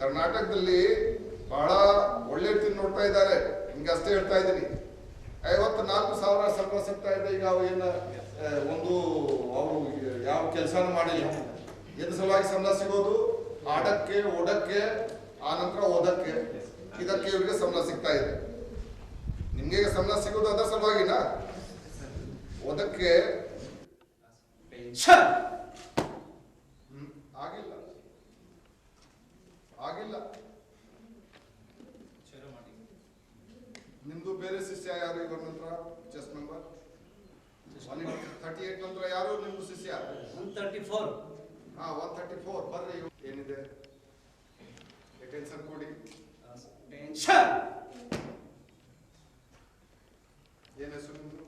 ಕರ್ನಾಟಕದಲ್ಲಿ ಬಹಳ ಒಳ್ಳೆ ರೀತಿ ನೋಡ್ತಾ ಇದ್ದಾರೆ. ನಿಮ್ಗೆ ಅಷ್ಟೇ ಹೇಳ್ತಾ ಇದ್ದೀನಿ. ಐವತ್ತು ನಾಲ್ಕು ಸಾವಿರ ಸಂಬಳ ಸಿಗ್ತಾ ಇದೆ. ಈಗ ಏನು ಒಂದು ಅವರು ಯಾವ ಕೆಲಸನೂ ಮಾಡಿಲ್ಲ. ಎದ್ರ ಸಲುವಾಗಿ ಸಂಬಳ ಸಿಗೋದು? ಆಡಕ್ಕೆ ಓಡಕ್ಕೆ, ಆ ನಂತರ ಓದಕ್ಕೆ. ಇದಕ್ಕೆ ಇವರಿಗೆ ಸಂಬಳ ಸಿಗ್ತಾ ಇದೆ. ನಿಮ್ಗೆ ಸಂಬಳ ಸಿಗೋದು ಅದರ ಸಲುವಾಗಿನ? ಓದಕ್ಕೆ. ಶಿಷ್ಯ ಯಾರು ಇವ್ರ ನಂತರ? ಚೆಸ್ ಮೆಂಬರ್ ತರ್ಟಿ ಏಟ್ ನಂತರ ಯಾರು ನಿಮ್ಮ ಶಿಷ್ಯ? ಒನ್ ತರ್ಟಿ ಫೋರ್ ಹಾ ಒನ್ ತರ್ಟಿ ಫೋರ್ ಬರ್ರಿ. ಏನಿದೆ? ಟೆನ್ಷನ್ ಕೊಡಿ. ಟೆನ್ಷನ್ ಏನ್ ಹೆಸರು ನಿಮ್ದು?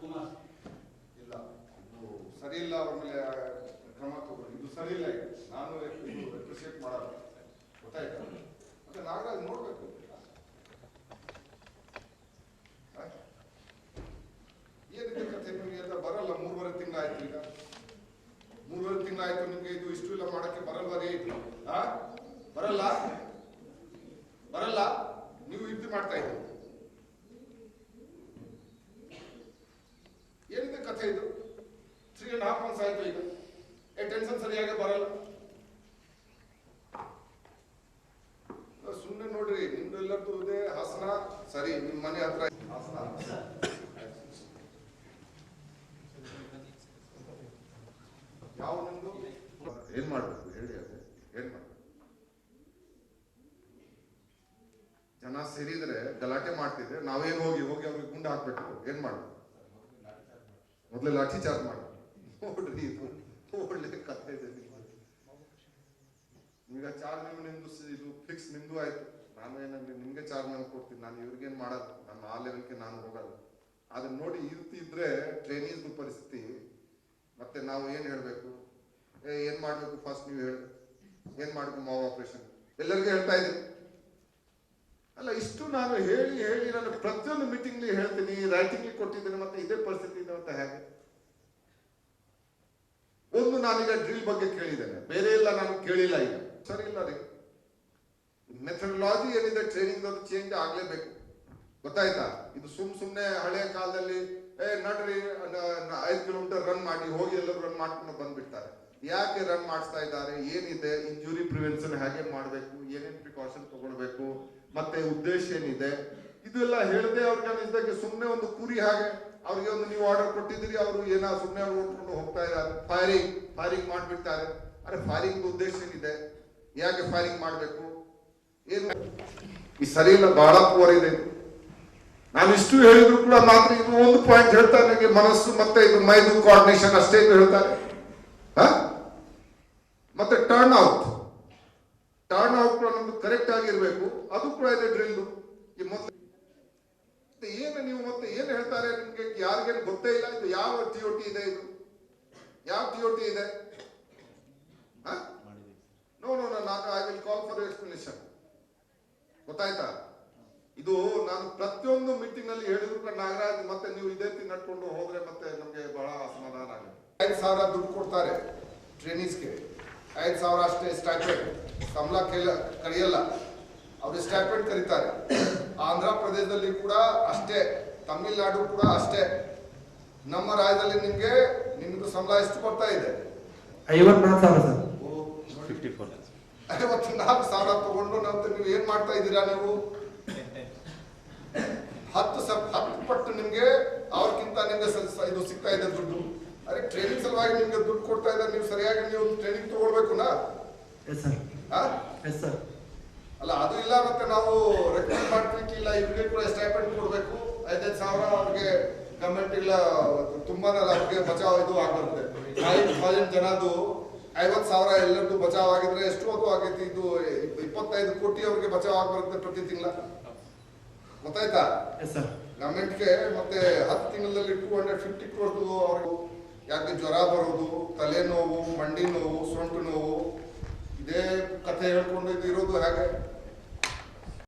ಕುಮಾರ್. ಇಲ್ಲ. ಇದು ಸರಿ ಇಲ್ಲ ಅವ್ರ ಮೇಲೆ ಕ್ರಮ ತಗೊಳ್ಳಿ. ಇದು ಸರಿ ಇಲ್ಲ ನಾನು ಇದು ಅಪ್ರಿಷಿಯೇಟ್ ಮಾಡಲ್ಲ. ಗೊತ್ತಾಯ್ತಾ? ಮತ್ತೆ ನಾಗರಾಜ್ ನೋಡ್ಬೇಕು ಆ? ಏನಿದೆ ಕಥೆ ನಿಮಗೆ ಎಲ್ಲ ಬರಲ್ಲ ಮೂರುವರೆ ತಿಂಗಳಾಯ್ತು ಈಗ ಮೂರುವರೆ ತಿಂಗಳಾಯ್ತು ನಿಮ್ಗೆ ಇದು ಇಷ್ಟು ಇಲ್ಲ ಮಾಡಕ್ಕೆ ಬರಲ್ವಾ ರೀ? ಬರಲ್ಲ? ಬರಲ್ಲ? ನೀವು ಇದ್ದು ಮಾಡ್ತಾ ಇದ್ದೀರಿ. ಏನಿದೆ ಕಥೆ ಇದು? ತ್ರೀ ಅಂಡ್ ಹಾಫ್ ಮಂತ್ಸ್ ಆಯ್ತು ಈಗ. ಏ ಟೆನ್ಷನ್ ಸರಿಯಾಗಿ ಬರಲ್ಲ. ಸುಮ್ಮನೆ ನೋಡ್ರಿ ನಿಮ್ದೆಲ್ಲದ್ದು ಹಸನ ಹಾಸನ. ಸರಿ, ನಿಮ್ ಮನೆ ಹತ್ರ ಹಾಸನ. ಯಾವ ಏನ್ ಮಾಡ್ಬೇಕು, ಹೇಳಿ ಅದೇ ಏನ್ ಮಾಡ್ಬೇಕು. ಜನ ಸೇರಿದ್ರೆ ಗಲಾಟೆ ಮಾಡ್ತಿದ್ರೆ ನಾವೇನ್ ಹೋಗಿ ಹೋಗಿ ಅವ್ರಿಗೆ ಗುಂಡ ಹಾಕ್ಬೇಕು ಏನ್ ಮಾಡ್ಬೇಕು? ಮೊದಲೇ ಲಾಠಿ ಚಾರ್ಜ್ ಮಾಡಿ. ನೋಡ್ರಿ ಒಳ್ಳೆ ಕಥೆ ಇದೆ. ಈಗ ಚಾರ್ಜ್ ನಿಮ್ದು ಇದು ಫಿಕ್ಸ್ ನಿಮ್ದು ಆಯ್ತು. ನಾನು ಏನಂದ್ರೆ ನಿಮ್ಗೆ ಚಾರ್ಜ್ ನಾನು ಕೊಡ್ತೀನಿ, ನಾನು ಇವ್ರಿಗೇನ್ ಮಾಡಲ್ಲ. ನಾನು ಆ ಲೆವೆಲ್ಗೆ ನಾನು ಹೋಗಲ್ಲ. ಆದ್ರೆ ನೋಡಿ ಈ ರೀತಿ ಇದ್ರೆ ಟ್ರೈನೀಸ್ ಪರಿಸ್ಥಿತಿ, ಮತ್ತೆ ನಾವು ಏನ್ ಹೇಳ್ಬೇಕು? ಏನ್ ಮಾಡ್ಬೇಕು ಫಸ್ಟ್ ನೀವು ಹೇಳಿ. ಏನ್ ಮಾಡ್ಬೇಕು ಮಾವ ಆಪರೇಷನ್ ಎಲ್ಲರಿಗೂ ಹೇಳ್ತಾ ಇದ್ದೀನಿ. ಅಲ್ಲ, ಇಷ್ಟು ನಾನು ಹೇಳಿ ಹೇಳಿ ನಾನು ಪ್ರತಿಯೊಂದು ಮೀಟಿಂಗ್ಲಿ ಹೇಳ್ತೀನಿ ರೈಟಿಂಗ್ಲಿ ಕೊಟ್ಟಿದ್ದೀನಿ ಮತ್ತೆ ಇದೇ ಪರಿಸ್ಥಿತಿ ಅಂತ ಹೇಗೆ? ಒಂದು ನಾನೀಗ ಡ್ರಿಲ್ ಬಗ್ಗೆ ಕೇಳಿದ್ದೇನೆ. ಬೇರೆ ಎಲ್ಲ ನಾನು ಕೇಳಿಲ್ಲ ಈಗ. ಸರಿ, ಇಲ್ಲ ರೀ. ಮೆಥಡಲಾಜಿ ಏನಿದೆ ಟ್ರೈನಿಂಗ್ ಅದು ಚೇಂಜ್ ಆಗ್ಲೇಬೇಕು. ಗೊತ್ತಾಯ್ತಾ? ಇದು ಸುಮ್ ಸುಮ್ಮನೆ ಹಳೆಯ ಕಾಲದಲ್ಲಿ, ಏ, ನಡ್ರಿ ಐದು ಕಿಲೋಮೀಟರ್ ರನ್ ಮಾಡಿ, ಹೋಗಿ ಎಲ್ಲರೂ ರನ್ ಮಾಡ್ಕೊಂಡು ಬಂದ್ಬಿಡ್ತಾರೆ. ಯಾಕೆ ರನ್ ಮಾಡಿಸ್ತಾ ಇದ್ದಾರೆ? ಏನಿದೆ? ಇಂಜುರಿ ಪ್ರಿವೆನ್ಷನ್ ಹೇಗೆ ಮಾಡಬೇಕು? ಏನೇನ್ ಪ್ರಿಕಾಷನ್ ತಗೊಳ್ಬೇಕು? ಮತ್ತೆ ಉದ್ದೇಶ ಏನಿದೆ? ಇದೆಲ್ಲ ಹೇಳದೆ ಅವ್ರಿಗೆ ಸುಮ್ಮನೆ ಒಂದು ಕುರಿ ಹಾಗೆ ಅವ್ರಿಗೆ ಒಂದು ನೀವು ಆರ್ಡರ್ ಕೊಟ್ಟಿದ್ದೀರಿ, ಅವರು ಏನೋ ಸುಮ್ಮನೆ ಓಡ್ಕೊಂಡು ಹೋಗ್ತಾ ಇದ್ದಾರೆ. ಫೈರಿಂಗ್ ಫೈರಿಂಗ್ ಮಾಡಿಬಿಡ್ತಾರೆ. ಅರೆ ಫೈರಿಂಗ್ ಉದ್ದೇಶ ಏನಿದೆ? ಯಾಕೆ ಫೈರಿಂಗ್ ಮಾಡಬೇಕು? ಏನು? ಈ ಸರಿ ಇಲ್ಲ ಬಹಳ ಪೂರ್ ಇದೆ. ನಾನು ಇಷ್ಟು ಹೇಳಿದ್ರು ಕೂಡ ಮಾತ್ರ ಇದು ಒಂದು ಪಾಯಿಂಟ್ ಹೇಳ್ತಾರೆ, ನನಗೆ ಮನಸ್ಸು ಮತ್ತೆ ಇದು ಮೈದು ಕೋಆರ್ಡಿನೇಷನ್ ಅಷ್ಟೇ ಹೇಳ್ತಾರೆ. ಹ? ಮತ್ತೆ ಟರ್ನ್ ಔಟ್ ಟರ್ನ್ ಔಟ್ ನಮ್ದು ಕರೆಕ್ಟ್ ಆಗಿರಬೇಕು ಅದು ಕೂಡ ಇದೆ ಡ್ರಿಲ್ ಈ ಮೊದಲು ಏನು ನೀವು ಮತ್ತೆ ಏನು ಹೇಳ್ತಾರೆ ನಿಮ್ಗೆ? ಯಾರಿಗೇನು ಗೊತ್ತೇ ಇಲ್ಲ. ಇದು ಯಾವ ಟಿ ಒ ಟಿ ಇದೆ ಇದು? ಯಾವ ಟಿ ಒ ಟಿ ಇದೆ? ನೋ ನೋ ನಾನು I will call for explanation ಗೊತ್ತಾಯ್ತಾ? ಇದು ನಾನು ಪ್ರತಿಯೊಂದು ಮೀಟಿಂಗ್ನಲ್ಲಿ ಹೇಳಿದ್ರು ಕೂಡ ನಾಗರಾಜ್, ಮತ್ತೆ ನೀವು ಇದೇ ರೀತಿ ನಡ್ಕೊಂಡು ಹೋದ್ರೆ ಮತ್ತೆ ನಮ್ಗೆ ಬಹಳ ಅಸಮಾಧಾನ ಆಗುತ್ತೆ. ಐದು ಸಾವಿರ ದುಡ್ಡು ಕೊಡ್ತಾರೆ ಟ್ರೈನೀಸ್ಗೆ ಐದು ಸಾವಿರ ಅಷ್ಟೇ ಸ್ಟ್ಯಾಪೆಂಡ್ ಕಮಲ ಕೇಳ ಕರೆಯಲ್ಲ ಅವರು ಸ್ಟ್ಯಾಪೆಂಡ್ ಕರೀತಾರೆ. ಆಂಧ್ರ ಪ್ರದೇಶದಲ್ಲಿ ಕೂಡ ಅಷ್ಟೇ ತಮಿಳ್ನಾಡು ಕೂಡ ಅಷ್ಟೇ. ನಮ್ಮ ರಾಜ್ಯದಲ್ಲಿ ನಿಮ್ಗೆ ನಿಮ್ದು ಸಂಬಳ ಎಷ್ಟು ಕೊಡ್ತಾ ಇದೆ? ಐವತ್ನಾಲ್ಕು ಸಾವಿರ ಸರ್. ಐವತ್ತು ನಾಲ್ಕು ಸಾವಿರ ತಗೊಂಡು ನಂತರ ನೀವು ಏನ್ ಮಾಡ್ತಾ ಇದ್ದೀರಾ ನೀವು? ಹತ್ತು ಸ ಹತ್ತು ಪಟ್ಟು ನಿಮ್ಗೆ ಅವ್ರಿಗಿಂತ ನಿಮ್ಗೆ ಇದು ಸಿಗ್ತಾ ಇದೆ ದುಡ್ಡು. ಅರೆ ಟ್ರೈನಿಂಗ್ ಸಲುವಾಗಿ ನಿಮ್ಗೆ ದುಡ್ಡು ಕೊಡ್ತಾ ಇದ್ದಾರೆ ನೀವು ಸರಿಯಾಗಿ ನೀವು ಟ್ರೈನಿಂಗ್ ತಗೊಳ್ಬೇಕು ನಾ? Yes sir? ಎಸ್ ಸರ್ ಅಲ್ಲ ಅದು ಇಲ್ಲ ಮತ್ತೆ ನಾವು ರೆಕಮೆಂಡ್ ಮಾಡ್ಲಿಕ್ಕೆ ಇಲ್ಲ ಇವ್ರಿಗೆ ಕೂಡ ಸ್ಟೈಪೆಂಡ್ ಕೊಡಬೇಕು. ಐದೈದು ಸಾವಿರ ಅವ್ರಿಗೆ ಗವರ್ಮೆಂಟ್ ಇಲ್ಲ ತುಂಬಾ ಅವ್ರಿಗೆ ಬಚಾವ್ ಇದು ಆಗ್ಬರುತ್ತೆ ಐದು ಥೌಸಂಡ್ ಜನದ್ದು ಐವತ್ತು ಸಾವಿರ ಎಲ್ಲರದ್ದು ಬಚಾವ್ ಆಗಿದ್ರೆ ಎಷ್ಟು ಅದು ಆಗೈತಿ? ಇದು ಇಪ್ಪತ್ತೈದು ಕೋಟಿ ಅವ್ರಿಗೆ ಬಚಾವ್ ಆಗ್ಬರುತ್ತೆ ಪ್ರತಿ ತಿಂಗಳ. ಗೊತ್ತಾಯ್ತಾ? ಗವರ್ಮೆಂಟ್ಗೆ ಮತ್ತೆ ಹತ್ತು ತಿಂಗಳಲ್ಲಿ ಟೂ ಹಂಡ್ರೆಡ್ ಫಿಫ್ಟಿ ಕ್ರೋರ್ದು ಅವ್ರಿಗೆ ಯಾಕೆ ಜ್ವರ ಬರೋದು ತಲೆನೋವು ಮಂಡಿ ನೋವು ಸೊಂಟು ನೋವು ಇದೇ ಕಥೆ ಹೇಳ್ಕೊಂಡು ಇರೋದು ಹೇಗೆ.